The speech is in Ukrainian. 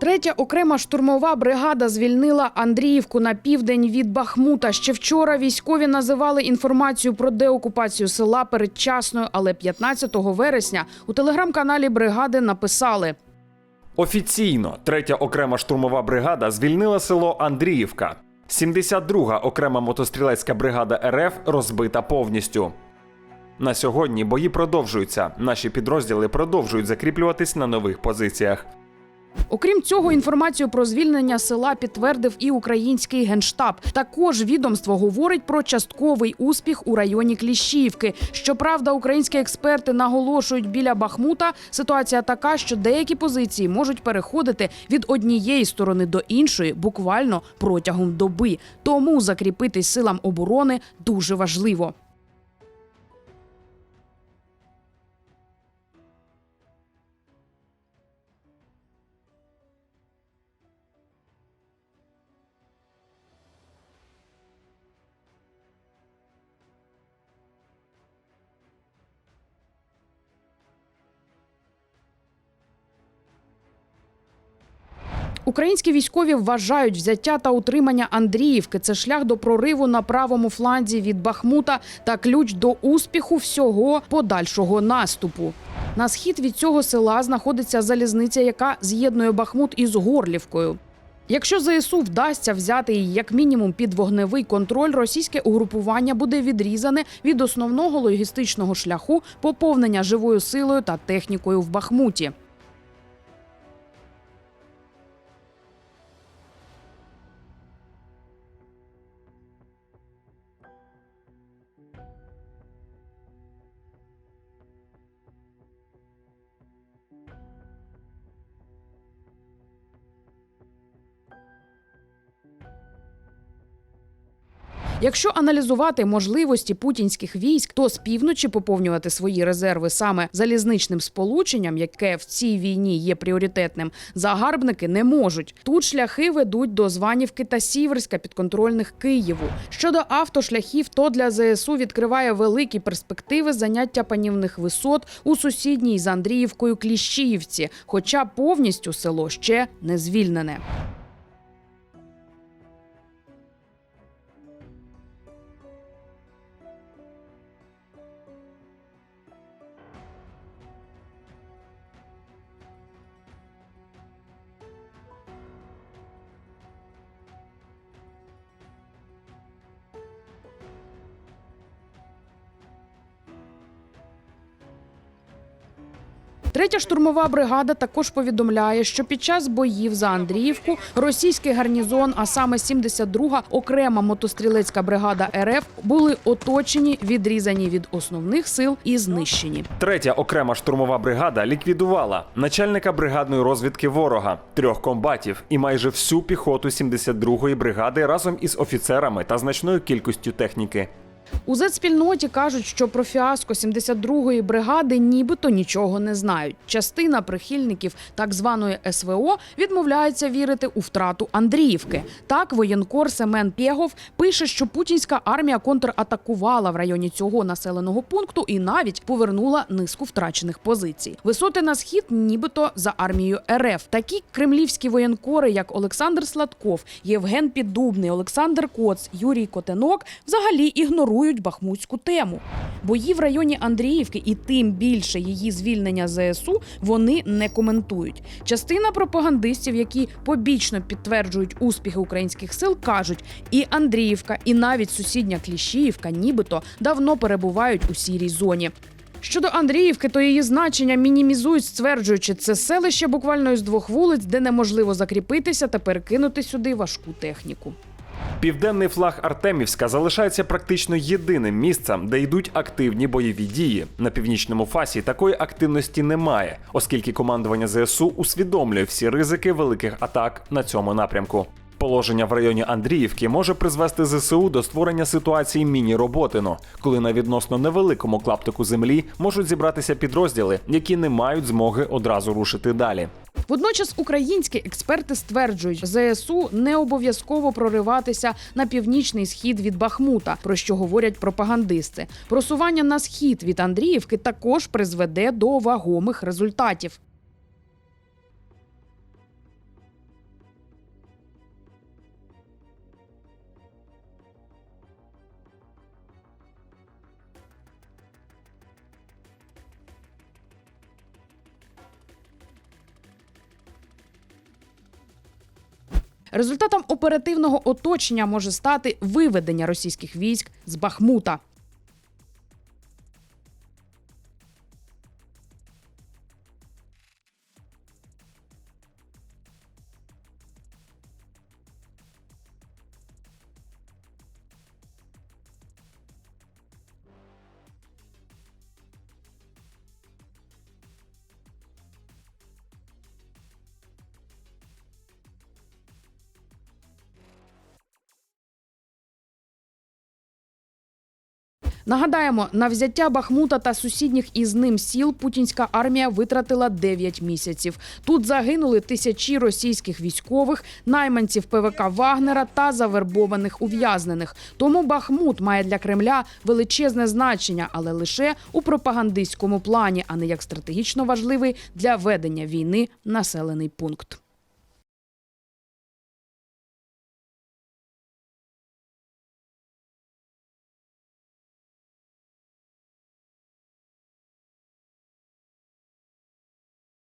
Третя окрема штурмова бригада звільнила Андріївку на південь від Бахмута. Ще вчора військові називали інформацію про деокупацію села передчасною, але 15 вересня у телеграм-каналі бригади написали: Офіційно третя окрема штурмова бригада звільнила село Андріївка. 72-га окрема мотострілецька бригада РФ розбита повністю. На сьогодні бої продовжуються. Наші підрозділи продовжують закріплюватись на нових позиціях. Окрім цього, інформацію про звільнення села підтвердив і український генштаб. Також відомство говорить про частковий успіх у районі Кліщіївки. Щоправда, українські експерти наголошують, біля Бахмута ситуація така, що деякі позиції можуть переходити від однієї сторони до іншої буквально протягом доби. Тому закріпитись силам оборони дуже важливо. Українські військові вважають взяття та утримання Андріївки. Це шлях до прориву на правому фланзі від Бахмута та ключ до успіху всього подальшого наступу. На схід від цього села знаходиться залізниця, яка з'єднує Бахмут із Горлівкою. Якщо ЗСУ вдасться взяти її як мінімум під вогневий контроль, російське угрупування буде відрізане від основного логістичного шляху поповнення живою силою та технікою в Бахмуті. Якщо аналізувати можливості путінських військ, то з півночі поповнювати свої резерви саме залізничним сполученням, яке в цій війні є пріоритетним, загарбники не можуть. Тут шляхи ведуть до Званівки та Сіверська підконтрольних Києву. Щодо автошляхів, то для ЗСУ відкриває великі перспективи заняття панівних висот у сусідній з Андріївкою Кліщіївці, хоча повністю село ще не звільнене. Третя штурмова бригада також повідомляє, що під час боїв за Андріївку російський гарнізон, а саме 72-га окрема мотострілецька бригада РФ, були оточені, відрізані від основних сил і знищені. Третя окрема штурмова бригада ліквідувала начальника бригадної розвідки ворога, трьох комбатів і майже всю піхоту 72-ї бригади разом із офіцерами та значною кількістю техніки. У зет-спільноті кажуть, що про фіаско 72-ї бригади нібито нічого не знають. Частина прихильників так званої СВО відмовляється вірити у втрату Андріївки. Так, воєнкор Семен Пєгов пише, що путінська армія контратакувала в районі цього населеного пункту і навіть повернула низку втрачених позицій. Висоти на схід, нібито за армією РФ. Такі кремлівські воєнкори, як Олександр Сладков, Євген Піддубний, Олександр Коц, Юрій Котенок, взагалі ігнорують бахмутську тему. Бої в районі Андріївки і тим більше її звільнення ЗСУ вони не коментують. Частина пропагандистів, які побічно підтверджують успіхи українських сил, кажуть, і Андріївка, і навіть сусідня Кліщіївка, нібито давно перебувають у сірій зоні. Щодо Андріївки, то її значення мінімізують, стверджуючи, це селище буквально із двох вулиць, де неможливо закріпитися та перекинути сюди важку техніку. Південний флаг Артемівська залишається практично єдиним місцем, де йдуть активні бойові дії. На північному фасі такої активності немає, оскільки командування ЗСУ усвідомлює всі ризики великих атак на цьому напрямку. Положення в районі Андріївки може призвести ЗСУ до створення ситуації міні-роботино, коли на відносно невеликому клаптику землі можуть зібратися підрозділи, які не мають змоги одразу рушити далі. Водночас українські експерти стверджують, ЗСУ не обов'язково прориватися на північний схід від Бахмута, про що говорять пропагандисти. Просування на схід від Андріївки також призведе до вагомих результатів. Результатом оперативного оточення може стати виведення російських військ з Бахмута. Нагадаємо, на взяття Бахмута та сусідніх із ним сіл путінська армія витратила 9 місяців. Тут загинули тисячі російських військових, найманців ПВК Вагнера та завербованих ув'язнених. Тому Бахмут має для Кремля величезне значення, але лише у пропагандистському плані, а не як стратегічно важливий для ведення війни населений пункт.